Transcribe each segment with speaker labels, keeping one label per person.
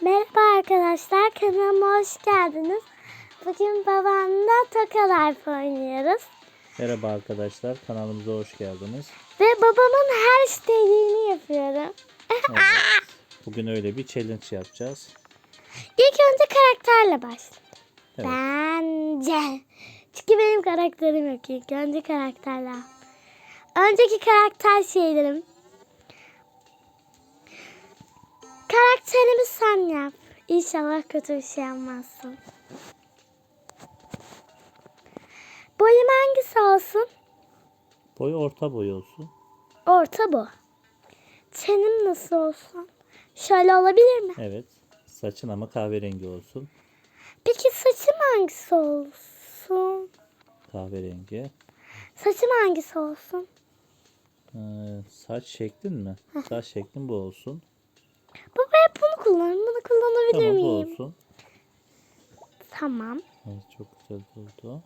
Speaker 1: Merhaba arkadaşlar, kanalıma hoş geldiniz. Bugün babamla Toka Life oynuyoruz.
Speaker 2: Merhaba arkadaşlar, kanalımıza hoş geldiniz.
Speaker 1: Ve babamın her istediğini yapıyorum.
Speaker 2: Evet, bugün öyle bir challenge yapacağız.
Speaker 1: İlk önce karakterle başladım.
Speaker 2: Evet.
Speaker 1: Bence. Çünkü benim karakterim yok ilk önce karakterle. Önceki karakter şeylerim. Karakterimi sen yap. İnşallah kötü bir şey yapmazsın. Boyum hangisi olsun?
Speaker 2: Boy orta boy olsun.
Speaker 1: Orta bu. Senin nasıl olsun? Şöyle olabilir mi?
Speaker 2: Evet. Saçın ama kahverengi olsun.
Speaker 1: Peki saçım hangisi olsun?
Speaker 2: Kahverengi.
Speaker 1: Saçım hangisi olsun?
Speaker 2: Ee, saç şeklin mi? Saç şeklin bu olsun.
Speaker 1: Baba hep bunu kullan. Bunu kullanabilir
Speaker 2: Tamam
Speaker 1: miyim?
Speaker 2: olsun.
Speaker 1: Tamam.
Speaker 2: Evet, çok güzel oldu.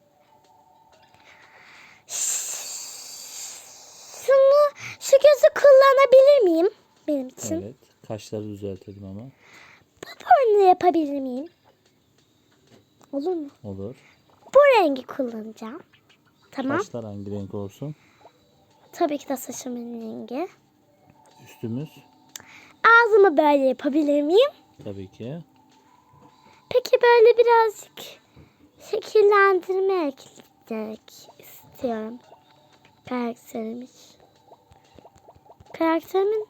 Speaker 1: Şunu, şu gözü kullanabilir miyim? Benim için.
Speaker 2: Evet. Kaşları düzeltelim ama.
Speaker 1: Bu burnu yapabilir miyim? Olur mu?
Speaker 2: Olur.
Speaker 1: Bu rengi kullanacağım. Tamam.
Speaker 2: Kaşlar hangi renk olsun?
Speaker 1: Tabii ki de saçımın rengi.
Speaker 2: Üstümüz
Speaker 1: Ağzımı böyle yapabilir miyim?
Speaker 2: tabii ki.
Speaker 1: Peki böyle birazcık şekillendirme eklemek istiyorum. Karakterimi. Karakterimin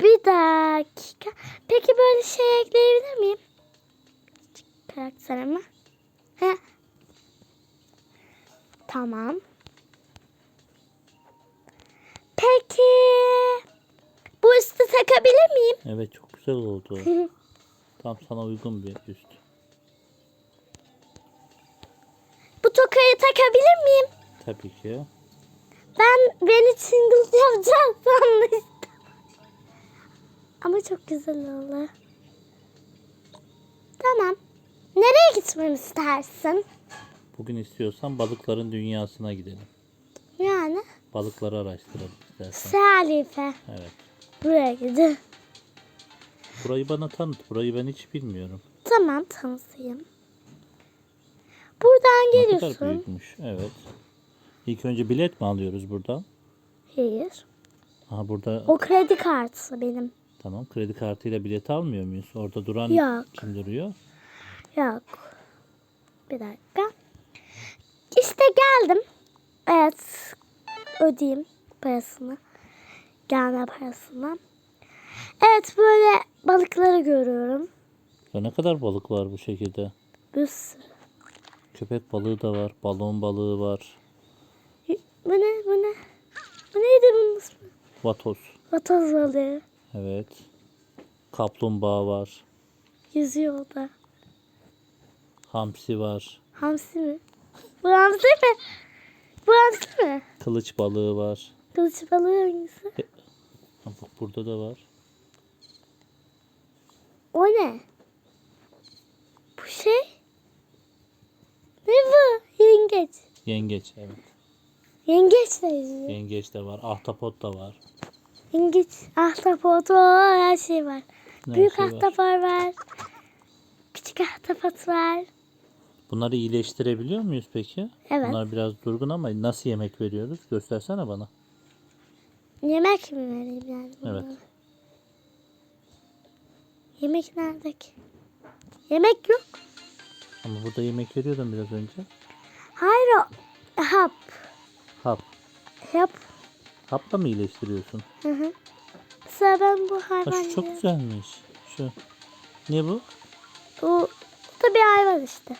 Speaker 1: bir dakika. Peki böyle şey ekleyebilir miyim? Karakterime. He. Tamam. Peki takabilir miyim?
Speaker 2: Evet çok güzel oldu. Tam sana uygun bir üst.
Speaker 1: Bu tokayı takabilir miyim?
Speaker 2: Tabii ki.
Speaker 1: Ben beni single yapacağım sanmıştım. Ama çok güzel oldu. Tamam. Nereye gitmemi istersin?
Speaker 2: Bugün istiyorsan balıkların dünyasına gidelim.
Speaker 1: Yani
Speaker 2: Balıkları araştıralım istersen.
Speaker 1: Salife.
Speaker 2: Evet.
Speaker 1: Buraya gidin.
Speaker 2: Burayı bana tanıt. Burayı ben hiç bilmiyorum.
Speaker 1: Tamam tanıtayım. Buradan
Speaker 2: Ne kadar
Speaker 1: geliyorsun.
Speaker 2: büyükmüş. Evet. İlk önce bilet mi alıyoruz buradan?
Speaker 1: Hayır.
Speaker 2: Aha burada
Speaker 1: O kredi kartı benim.
Speaker 2: tamam kredi kartıyla bilet almıyor muyuz? Orada duran
Speaker 1: Yok.
Speaker 2: kim duruyor?
Speaker 1: Yok. Bir dakika. İşte geldim. Evet. Ödeyeyim parasını. Gelme parasını. Evet böyle balıkları görüyorum.
Speaker 2: Ya ne kadar balık var bu şekilde?
Speaker 1: Bir sürü.
Speaker 2: Köpek balığı da var. Balon balığı var.
Speaker 1: Bu ne? Bu ne? Bu neydi bunun ismi?
Speaker 2: Vatos.
Speaker 1: Vatoz balığı.
Speaker 2: Evet. Kaplumbağa var.
Speaker 1: Yüzüyor o da.
Speaker 2: Hamsi var.
Speaker 1: Hamsi mi? Bu hamsi mi? Bu hamsi mi?
Speaker 2: Kılıç balığı var.
Speaker 1: Kılıç balığı hangisi?
Speaker 2: Burada da var.
Speaker 1: O ne? Bu şey? Ne bu? Yengeç.
Speaker 2: Yengeç evet.
Speaker 1: Yengeç de yüzüyor.
Speaker 2: Yengeç de var. Ahtapot da var.
Speaker 1: Yengeç, ahtapot, o her şey var.
Speaker 2: Ne
Speaker 1: Büyük
Speaker 2: şey var?
Speaker 1: ahtapot var. Küçük ahtapot var.
Speaker 2: Bunları iyileştirebiliyor muyuz peki?
Speaker 1: Evet.
Speaker 2: Bunlar biraz durgun ama nasıl yemek veriyoruz? Göstersene bana.
Speaker 1: Yemek mi vereyim yani?
Speaker 2: Evet.
Speaker 1: Yemek nerede ki? Yemek yok.
Speaker 2: Ama burada yemek veriyordum biraz önce.
Speaker 1: Hayır o hap.
Speaker 2: Hap.
Speaker 1: Hap.
Speaker 2: Hapla mı iyileştiriyorsun?
Speaker 1: Hı hı. Mesela ben bu
Speaker 2: Ha,
Speaker 1: hayvan
Speaker 2: şu çok güzelmiş. Şu. Ne bu?
Speaker 1: Bu da bir hayvan işte.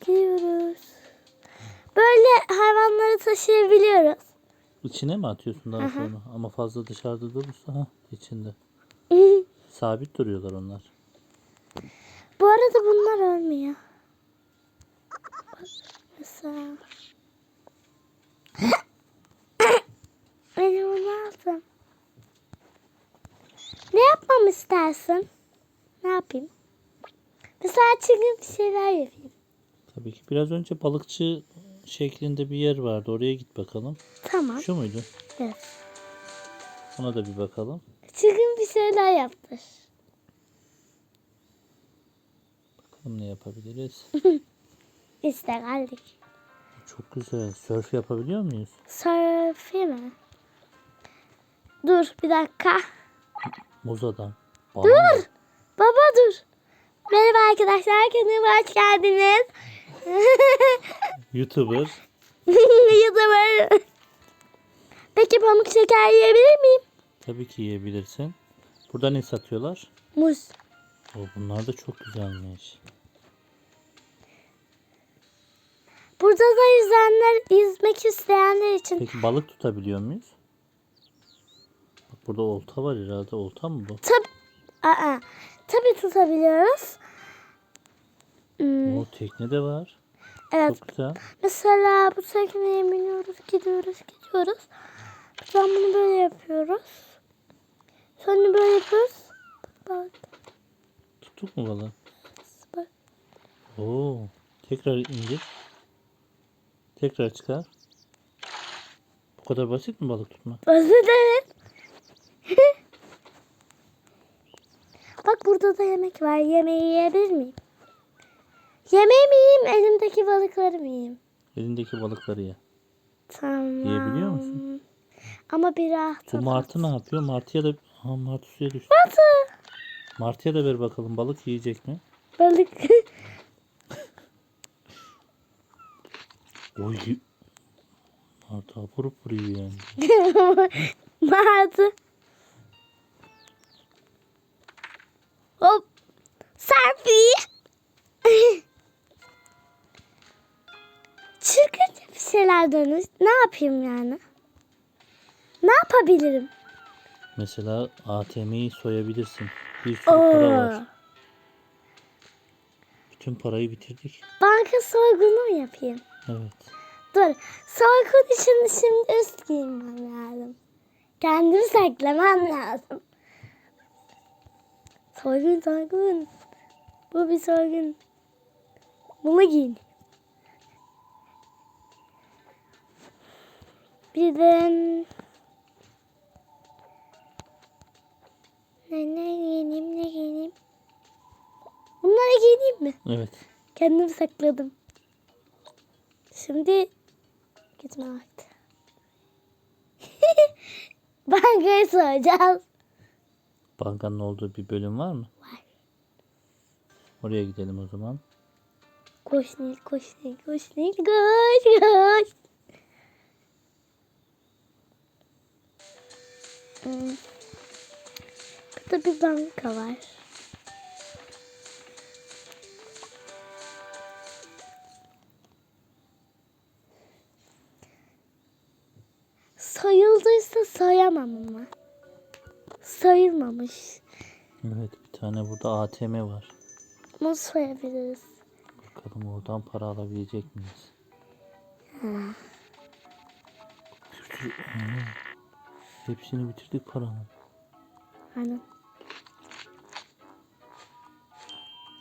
Speaker 1: Gidiyoruz. Böyle hayvanları taşıyabiliyoruz.
Speaker 2: İçine mi atıyorsun daha sonra? Ama fazla dışarıda durursa ha içinde. Sabit duruyorlar onlar.
Speaker 1: Bu arada bunlar ölmüyor. Mesela. Benim bunu aldım. Ne yapmamı istersin? Ne yapayım? Mesela çılgın bir şeyler yapayım.
Speaker 2: Tabii ki. Biraz önce balıkçı şeklinde bir yer vardı. Oraya git bakalım.
Speaker 1: Tamam.
Speaker 2: Şu muydu?
Speaker 1: Evet.
Speaker 2: Ona da bir bakalım.
Speaker 1: Çılgın bir şeyler yaptır.
Speaker 2: Bakalım ne yapabiliriz.
Speaker 1: İşte geldik.
Speaker 2: Çok güzel. Surf yapabiliyor muyuz?
Speaker 1: Surfi mi? Dur bir dakika.
Speaker 2: Muz adam.
Speaker 1: Dur. Baba dur. Merhaba arkadaşlar. Kanalıma hoş geldiniz.
Speaker 2: YouTuber.
Speaker 1: YouTuber. Peki pamuk şeker yiyebilir miyim?
Speaker 2: Tabii ki yiyebilirsin. Burada ne satıyorlar?
Speaker 1: Muz.
Speaker 2: O, bunlar da çok güzelmiş.
Speaker 1: Burada da yüzenler, yüzmek isteyenler için.
Speaker 2: Peki balık tutabiliyor muyuz? Bak burada olta var herhalde. Olta mı bu?
Speaker 1: Tab Aa, tabii tutabiliyoruz. Hmm,
Speaker 2: O tekne de var.
Speaker 1: Evet.
Speaker 2: Çok güzel.
Speaker 1: Mesela bu tekneye biniyoruz, gidiyoruz, gidiyoruz. Buradan bunu böyle yapıyoruz. Sonra böyle yapıyoruz. Bak,
Speaker 2: Tuttuk mu balığı?
Speaker 1: bak.
Speaker 2: Oo. Tekrar indir. Tekrar çıkar. Bu kadar basit mi balık tutmak?
Speaker 1: Basit evet. Bak burada da yemek var. Yemeği yiyebilir miyim? Yemeği mi yiyeyim, elimdeki balıkları mı yiyeyim?
Speaker 2: Elindeki balıkları ye.
Speaker 1: Tamam.
Speaker 2: Yiyebiliyor musun?
Speaker 1: Ama bir
Speaker 2: Bu
Speaker 1: ahtapot.
Speaker 2: martı ne yapıyor? Martıya da... Ha martı suya düştü.
Speaker 1: Martı.
Speaker 2: Martıya da ver bakalım balık yiyecek mi?
Speaker 1: Balık.
Speaker 2: Oy. Martı hapur hapur yiyor yani.
Speaker 1: Martı. Hop. Serpi. Çılgınca bir şeyler dönüş. Ne yapayım yani? Ne yapabilirim?
Speaker 2: Mesela ATM'yi soyabilirsin. Bir sürü para var.
Speaker 1: Oo.
Speaker 2: Bütün parayı bitirdik.
Speaker 1: Banka soygunu mu yapayım?
Speaker 2: Evet.
Speaker 1: Dur. Soygun için şimdi üst giymem lazım. Kendimi saklamam lazım. Soygun soygun. Bu bir soygun. Bunu giyin. Bir de ne ne giyineyim ne giyineyim. Bunları giyineyim mi?
Speaker 2: Evet.
Speaker 1: Kendimi sakladım. Şimdi gitme vakti. Bankayı soracağız.
Speaker 2: Bankanın olduğu bir bölüm var mı?
Speaker 1: Var.
Speaker 2: Oraya gidelim o zaman.
Speaker 1: Koş Nil, koş Nil, koş Nil, koş, koş. Burada bir banka var. Soyulduysa soyamam ama. Soyulmamış.
Speaker 2: Evet bir tane burada ATM var.
Speaker 1: Bunu soyabiliriz.
Speaker 2: Bakalım oradan para alabilecek miyiz? Sürü- Aa, Hepsini bitirdik paranın.
Speaker 1: Aynen.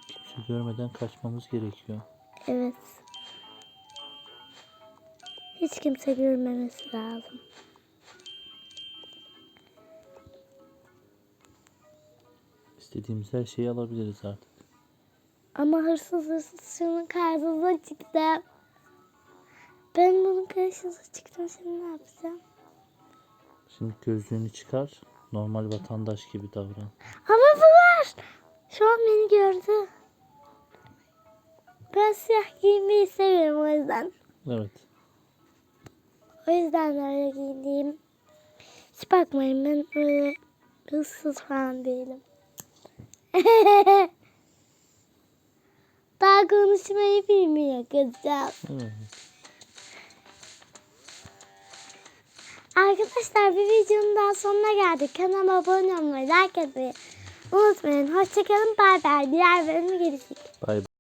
Speaker 2: Kimse görmeden kaçmamız gerekiyor.
Speaker 1: Evet. Hiç kimse görmemesi lazım.
Speaker 2: İstediğimiz her şeyi alabiliriz artık.
Speaker 1: Ama hırsız hırsız şunun karşısına çıktım. Ben bunun karşısına çıktım. Şimdi ne yapacağım?
Speaker 2: Şimdi gözlüğünü çıkar. Normal vatandaş gibi davran.
Speaker 1: Ama bu var. Şu an beni gördü. Ben siyah giymeyi seviyorum o yüzden.
Speaker 2: Evet.
Speaker 1: O yüzden öyle giyineyim. Hiç bakmayın ben öyle hırsız falan değilim. Daha konuşmayı bilmiyor kızcağız.
Speaker 2: evet.
Speaker 1: Arkadaşlar bir videonun daha sonuna geldik. Kanalıma abone olmayı, like etmeyi unutmayın. Hoşçakalın. Bay bay. Diğer bölümü görüşürüz.
Speaker 2: Bay bay.